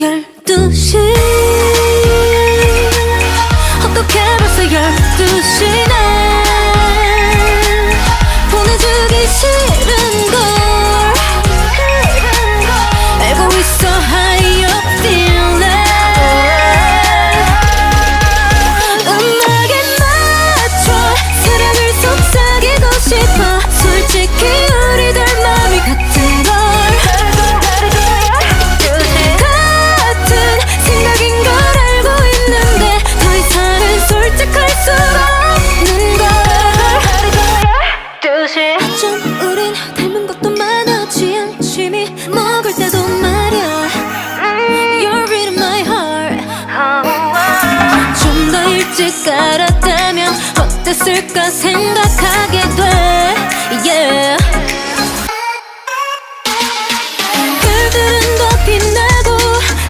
열두 시. 줄 알았다면 어땠을까 생각하게 돼.